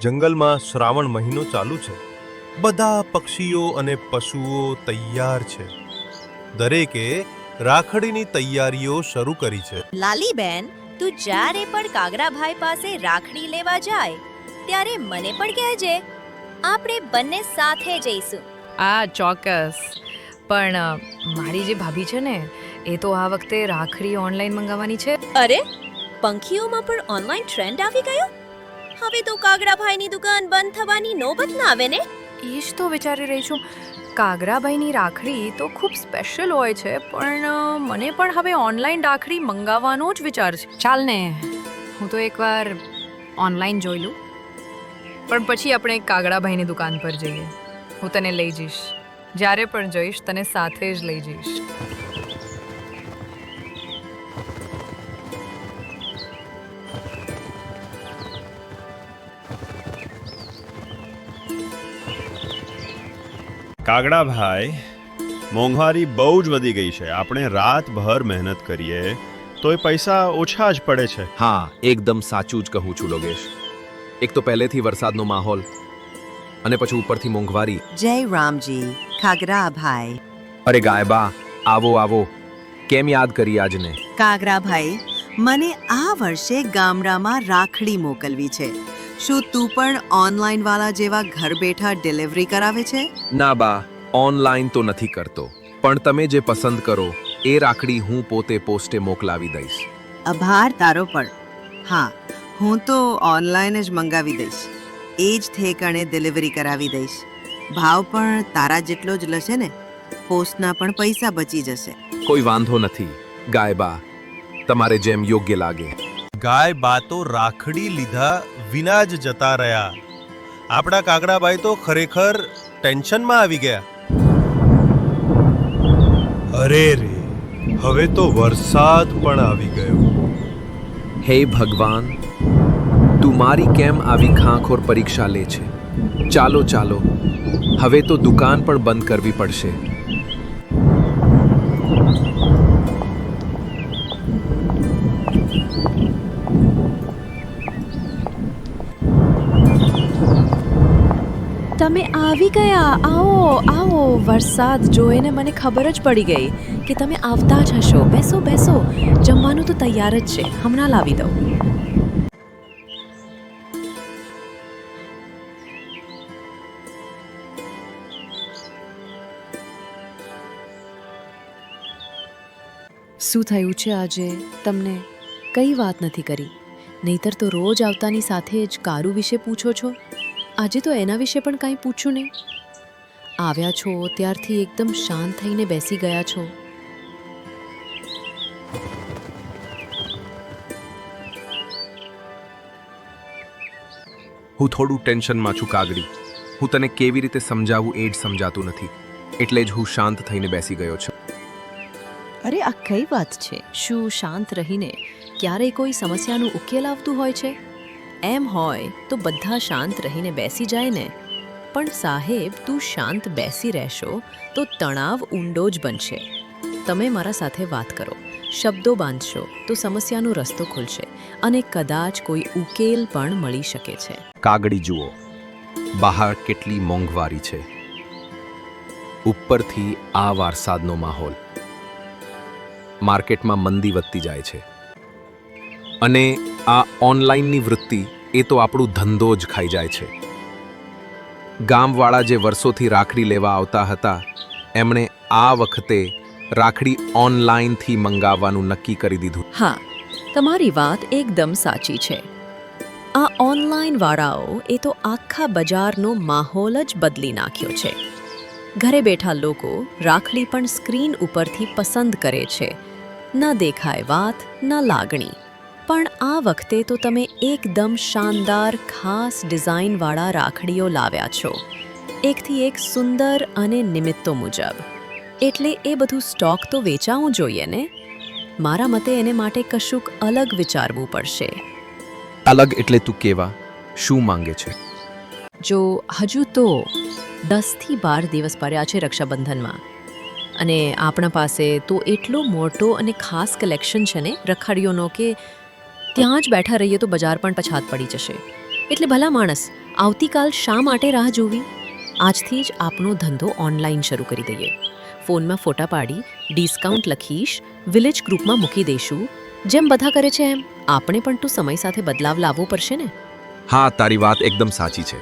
જંગલમાં શ્રાવણ મહિનો ચાલુ છે. બધા પક્ષીઓ અને પશુઓ તૈયાર છે. દરેકે રાખડીની તૈયારીઓ શરૂ કરી છે. લાલીબેન તું જ્યારે પણ કાગરાભાઈ પાસે રાખડી લેવા જાય ત્યારે મને પણ કહેજે. આપણે બંને સાથે જઈશું. આ ચોક્કસ. પણ મારી જે ભાભી છે ને એ તો આ વખતે રાખડી ઓનલાઈન મંગાવવાની છે. અરે પંખીઓમાં પણ ઓનલાઈન ટ્રેન્ડ આવી ગયો? હવે તો કાગડાભાઈની દુકાન બંધ થવાની નોબત ના આવે ને? એ જ તો વિચારી રહી છું. કાગરાભાઈની રાખડી તો ખૂબ સ્પેશિયલ હોય છે, પણ મને પણ હવે ઓનલાઈન રાખડી મંગાવવાનો જ વિચાર છે. ચાલ ને, હું તો એકવાર ઓનલાઈન જોઈ લઉં. પણ પછી આપણે કાગડાભાઈની દુકાન પર જઈએ. હું તને લઈ જઈશ. જ્યારે પણ જઈશ, તને સાથે જ લઈ જઈશ. કાગડાભાઈ મોંઘવારી બહુ જ વધી ગઈ છે. આપણે રાતભર મહેનત કરીએ તો એ પૈસા ઓછા જ પડે છે. હા એકદમ સાચું જ કહું છું લોગેશ એક તો પહેલેથી વરસાદનો માહોલ અને પછી ઉપરથી મોંઘવારી. જય રામજી ખાગરાભાઈ. અરે ગાયબા આવો આવો. કેમ યાદ કરી આજને? કાગરાભાઈ મને આ વર્ષે ગામડામાં રાખડી મોકલવી છે. શું તું પણ ઓનલાઈન વાળા જેવા ઘર બેઠા ડિલિવરી કરાવે છે? ના બા ઓનલાઈન તો નથી કરતો. પણ તમે જે પસંદ કરો એ રાખડી હું પોતે પોસ્ટે મોકલાવી દઈશ. આભાર તારો પણ. હા હું તો ઓનલાઈન જ મંગાવી દઈશ. એ જ ઠેકાણે ડિલિવરી કરાવી દઈશ. ભાવ પણ તારા જેટલો જ લશે ને પોસ્ટના પણ પૈસા બચી જશે. કોઈ વાંધો નથી. ગાયબા તમારે જેમ યોગ્ય લાગે. ગાય બા તો રાખડી લીધા વિના જ જતા રહ્યા. આપણા કાગડાભાઈ તો ખરેખર ટેન્શનમાં આવી ગયા. અરે રે, હવે તો વરસાદ પણ આવી ગયો. હે ભગવાન, તું મારી કેમ આવી ખાંખોર પરીક્ષા લે છે? ચાલો ચાલો, હવે તો દુકાન પણ બંધ કરવી પડશે. તમે આવી ગયા? આવો આવો, વરસાદ જોઈને મને ખબર જ પડી ગઈ કે તમે આવતા જ હશો. બેસો બેસો. જમવાનું તો તૈયાર જ છે. હમણાં લાવી દઉં. શું થયું છે આજે? તમને કઈ વાત નથી કરી? નહીતર તો રોજ આવતાની સાથે જ કારું વિશે પૂછો છો? આજે તો એના વિશે પણ કાંઈ પૂછ્યું નહીં. આવ્યા છો ત્યારથી એકદમ શાંત થઈને બેસી ગયા છો. હું થોડું ટેન્શનમાં છું કાગડી. હું તને કેવી રીતે સમજાવું એ જ સમજાતું નથી. એટલે જ હું શાંત થઈને બેસી ગયો છું. અરે આ કઈ વાત છે? શું શાંત રહીને ક્યારેય કોઈ સમસ્યાનું ઉકેલ આવતું હોય છે? એમ હોય તો બધા શાંત રહીને બેસી જાય ને. પણ સાહેબ, તું શાંત બેસી રહેશો તો તણાવ ઊંડો જ બનશે. તમે મારા સાથે વાત કરો, શબ્દો બાંધશો તો સમસ્યાનો રસ્તો ખુલશે અને કદાચ કોઈ ઉકેલ પણ મળી શકે છે. કાગડી જુઓ, બહાર કેટલી મોંઘવારી છે. ઉપરથી આ વરસાદનો માહોલ. માર્કેટમાં મંદી વધતી જાય છે. અને આ ઓનલાઈનની વૃત્તિ એ તો આપણું ધંધો જ ખાઈ જાય છે. ગામવાળા જે વર્ષોથી રાખડી લેવા આવતા હતા, એમણે આ વખતે રાખડી ઓનલાઈનથી મંગાવવાનું નક્કી કરી દીધું. હા, તમારી વાત એકદમ સાચી છે. આ ઓનલાઈન વાળાઓ એ તો આખા બજારનો માહોલ જ બદલી નાખ્યો છે. ઘરે બેઠા લોકો રાખડી પણ સ્ક્રીન ઉપરથી પસંદ કરે છે. ન દેખાય વાત, ન લાગણી. પણ આ વખતે તો તમે એકદમ શાનદાર ખાસ ડિઝાઇનવાળા રાખડીઓ લાવ્યા છો. એકથી એક સુંદર અને નિમિત્તો મુજબ. એટલે એ બધું સ્ટોક તો વેચાવું જોઈએ ને? મારા મતે એને માટે કશુંક અલગ વિચારવું પડશે. અલગ એટલે તું કેવા? શું માંગે છે? જો હજુ તો દસથી બાર દિવસ પડ્યા છે રક્ષાબંધનમાં. અને આપણા પાસે તો એટલો મોટો અને ખાસ કલેક્શન છે ને રખાડીઓનો કે ત્યાં જ બેઠા રહીએ તો બજાર પણ પછાત પડી જશે. એટલે ભલા માણસ, આવતીકાલ શા માટે રાહ જોવી? આજથી જ આપનો ધંધો ઓનલાઈન શરૂ કરી દઈએ. ફોનમાં ફોટા પાડી, ડિસ્કાઉન્ટ લખીશ, વિલેજ ગ્રુપમાં મૂકી દઈશું. જેમ બધા કરે છે એમ. આપણે પણ તો સમય સાથે બદલાવ લાવવો પડશે ને? હા, તારી વાત એકદમ સાચી છે.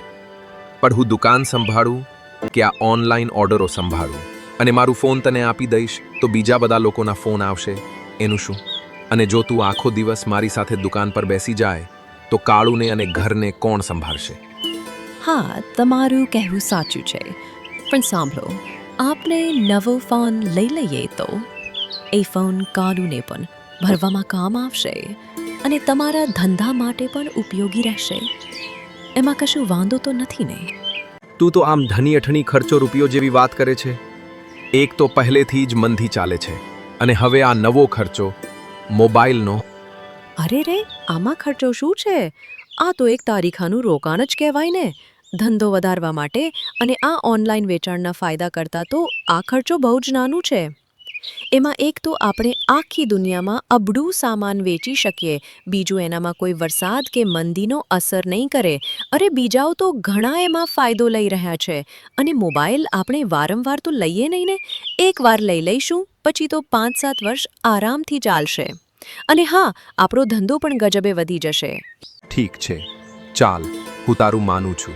પણ હું દુકાન સંભાળું કે આ ઓનલાઈન ઓર્ડરો સંભાળું? અને મારું ફોન તને આપી દઈશ તો બીજા બધા લોકોના ફોન આવશે. એનું શું? અને જો તું આખો દિવસ મારી સાથે દુકાન પર બેસી જાય તો કાળુને અને ઘરને કોણ સંભાળશે? હા તમારું કહેવું સાચું છે. પણ સાંભળો આપણે નવો ફોન લઈ લઈએ તો એ ફોન કાળુને પણ ભરવામાં કામ આવશે અને તમારા ધંધા માટે પણ ઉપયોગી રહેશે. એમાં કશું વાંધો તો નથી ને? તું તો આમ ધની અઠણી ખર્ચો રૂપિયો જેવી વાત કરે છે? એક તો પહેલેથી જ મંદી ચાલે છે અને હવે આ નવો ખર્ચો મોબાઈલનો. અરે રે, આમાં ખર્ચો શું છે? આ તો એક તારીખાનું રોકાણ જ કહેવાય ને. ધંધો વધારવા માટે અને આ ઓનલાઈન વેચાણના ફાયદા કરતાં તો આ ખર્ચો બહુ જ નાનું છે. એમાં એક તો આપણે આખી દુનિયામાં અબડું સામાન વેચી શકીએ, બીજું એનામાં કોઈ વરસાદ કે મંદીનો અસર નહીં કરે. અરે બીજાઓ તો ઘણા એમાં ફાયદો લઈ રહ્યા છે. અને મોબાઈલ આપણે વારંવાર તો લઈએ નહીં ને? એકવાર લઈ લઈશું, પછી તો પાંચ સાત વર્ષ આરામથી ચાલશે. અને હા, આપણો ધંધો પણ ગજબે વધી જશે. ઠીક છે. ચાલ, હું તારું માનું છું.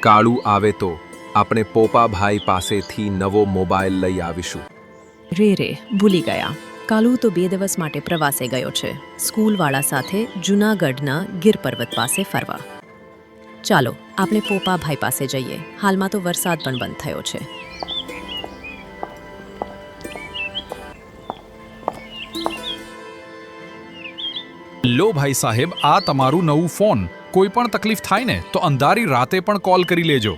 કાળું આવે તો આપણે પોપાભાઈ પાસેથી નવો મોબાઈલ લઈ આવીશું. રે રે, ભૂલી ગયા. કાલુ તો બે દિવસ માટે પ્રવાસે ગયો છે. સ્કૂલવાળા સાથે જૂનાગઢના ગીર પર્વત પાસે ફરવા. ચાલો, આપણે પોપાભાઈ પાસે જઈએ. હાલમાં તો વરસાદ પણ બંધ થયો છે. લો ભાઈ સાહેબ, આ તમારું નવું ફોન. કોઈ પણ તકલીફ થાય ને, તો અંધારી રાતે પણ કોલ કરી લેજો.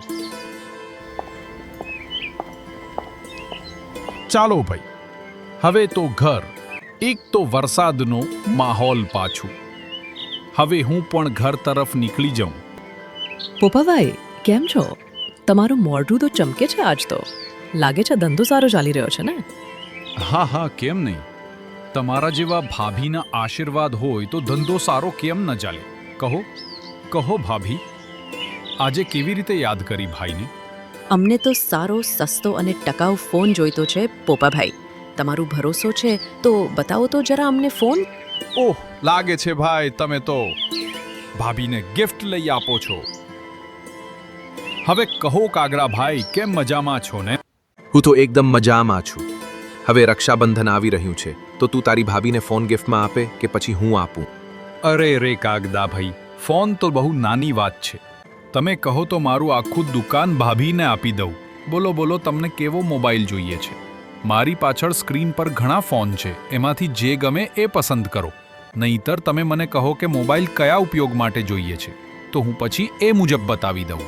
ચાલો ભાઈ હવે તો ઘર એક તો વરસાદનો માહોલ પાછું. હવે હું પણ ઘર તરફ નીકળી જાઉં. પોપાભાઈ કેમ છો? તમારું મોઢું તો ચમકે છે આજ તો. લાગે છે ધંધો સારો ચાલી રહ્યો છે ને? હા હા કેમ નહીં? તમારા જેવા ભાભીના આશીર્વાદ હોય તો ધંધો સારો કેમ ન ચાલે? કહો કહો ભાભી. આજે કેવી રીતે યાદ કરી ભાઈને? અમને તો સારો સસ્તો અને ટકાઉ ફોન જોઈતો છે પોપાભાઈ. તમારું ભરોસો છે તો બતાવો તો જરા અમને ફોન. ઓહ લાગે છે ભાઈ તમે તો ભાભીને ગિફ્ટ લઈ આપો છો. હવે કહો કાગડા ભાઈ કેમ મજામાં છો ને? હું તો એકદમ મજામાં છું. હવે રક્ષાબંધન આવી રહ્યું છે તો તું તારી ભાભીને ફોન ગિફ્ટમાં આપે કે પછી હું આપું? અરે રે કાગદા ભાઈ ફોન તો બહુ નાની વાત છે. તમે કહો તો મારું આખું દુકાન ભાભીને આપી દઉં. બોલો બોલો, તમને કેવો મોબાઈલ જોઈએ છે? મારી પાછળ સ્ક્રીન પર ઘણા ફોન છે, એમાંથી જે ગમે એ પસંદ કરો. નહીતર તમે મને કહો કે મોબાઈલ કયા ઉપયોગ માટે જોઈએ છે, તો હું પછી એ મુજબ બતાવી દઉં.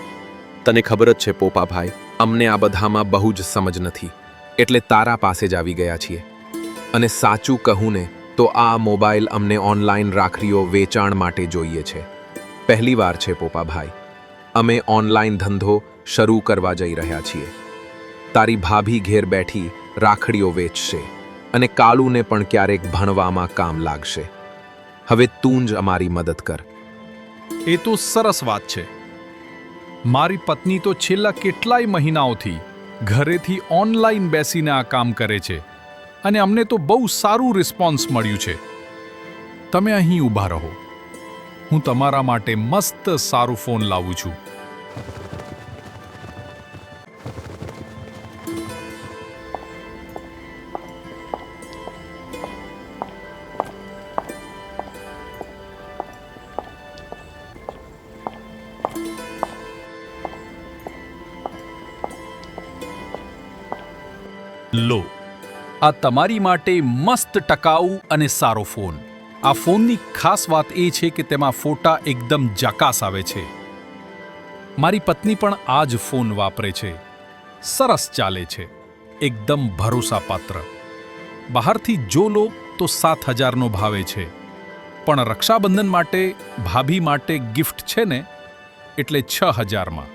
તને ખબર જ છે પોપાભાઈ, અમને આ બધામાં બહુ જ સમજ નથી, એટલે તારા પાસે જ આવી ગયા છીએ. અને સાચું કહું ને, તો આ મોબાઈલ અમને ઓનલાઈન રાખડીઓ વેચાણ માટે જોઈએ છે. પહેલી વાર છે પોપાભાઈ. અમે ઓનલાઈન ધંધો શરૂ કરવા જઈ રહ્યા છીએ. તારી ભાભી ઘેર બેઠી રાખડીઓ વેચશે અને કાળુને પણ ક્યારેક ભણવામાં કામ લાગશે. હવે તું જ અમારી મદદ કર. એ તો સરસ વાત છે. મારી પત્ની તો છેલ્લા કેટલાય મહિનાઓથી ઘરેથી ઓનલાઈન બેસીને આ કામ કરે છે અને અમને તો બહુ સારું રિસ્પોન્સ મળ્યું છે. તમે અહીં ઊભા રહો. હું તમારા માટે મસ્ત સારું ફોન લાવું છું. લો, આ તમારી માટે મસ્ત ટકાઉ અને સારો ફોન. આ ફોનની ખાસ વાત એ છે કે તેમાં ફોટા એકદમ જકાસ આવે છે. મારી પત્ની પણ આ જ ફોન વાપરે છે. સરસ ચાલે છે. એકદમ ભરોસાપાત્ર. બહારથી જો લો તો સાત હજારનો ભાવે છે. પણ રક્ષાબંધન માટે ભાભી માટે ગિફ્ટ છે ને એટલે છ હજારમાં.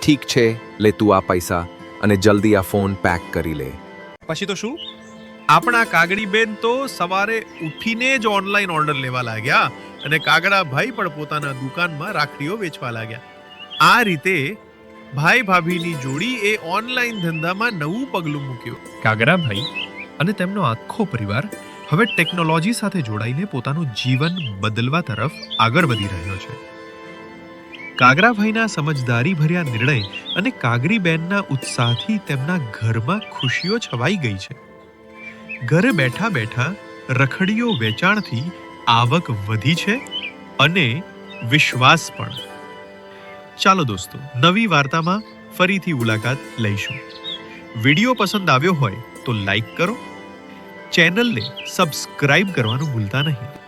ઠીક છે લે તું આ પૈસા અને જલ્દી આ ફોન પેક કરી લે. પછી તો શું? આપણા કાગડીબેન તો સવારે ઉઠીને જ ઓનલાઈન ઓર્ડર લેવા લાગ્યા અને કાગડા ભાઈ પણ પોતાના દુકાનમાં રાખડીઓ વેચવા લાગ્યા. આ રીતે ભાઈ ભાભીની જોડી એ ઓનલાઈન ધંધામાં નવું પગલું મૂક્યું. કાગરાભાઈ અને તેમનો આખો પરિવાર હવે ટેકનોલોજી સાથે જોડાઈને પોતાનું જીવન બદલવા તરફ આગળ વધી રહ્યો છે. કાગરાભાઈના સમજદારી ભર્યા નિર્ણય અને કાગરીબેનના ઉત્સાહથી તેમના ઘરમાં ખુશીઓ છવાઈ ગઈ છે. ઘરે બેઠા બેઠા રખડીઓ વેચાણથી આવક વધી છે અને વિશ્વાસ પણ. ચાલો દોસ્તો, નવી વાર્તામાં ફરીથી મુલાકાત લઈશું. વીડિયો પસંદ આવ્યો હોય તો લાઈક કરો. ચેનલને સબસ્ક્રાઇબ કરવાનું ભૂલતા નહીં.